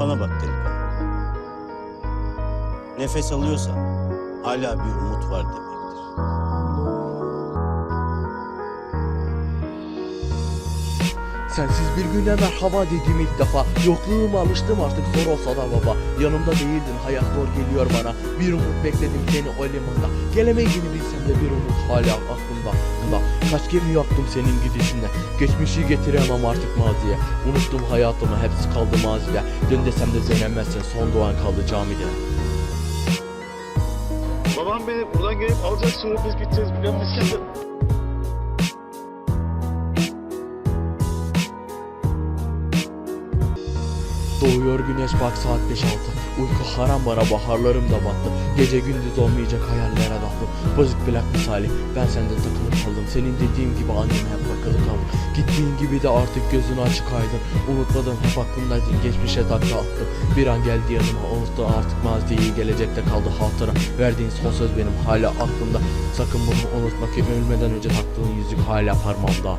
Bana bak delikanlı. Nefes alıyorsan hala bir umut var demektir. Sensiz bir güne merhaba dedim ilk defa. Yokluğuma alıştım artık zor olsa da baba. Yanımda değildin hayat zor geliyor bana. Bir umut bekledim seni o limanda. Gelemeyeceğini bilsem de bir umut hala aklımda. Aklımda. Kaç gemi yaktım senin gidişinde Geçmişi getiremem artık maziye. Unuttum hayatımı hepsi kaldı mazide Dön desem de dönemezsin son doğan kaldı camide. Babam beni buradan gelip alacak sonra biz gideceğiz biliyor musun? Doğuyor güneş bak saat 5-6 Uyku haram bana baharlarım da battı. Gece gündüz olmayacak hayallere daldım Bozuk plak misali ben sende takılıp kaldım. Senin dediğin gibi anneme hep bakılı kaldım Gittiğin gibi de artık gözün açık aydın. Unutmadım hep aklımdaydın geçmişe takla attım Bir an geldi yanıma unuttu artık mazi iyi gelecekte kaldı hatıra. Verdiğin son söz benim hala aklımda. Sakın bunu unutma ki ölmeden önce taktığın yüzük hala parmağımda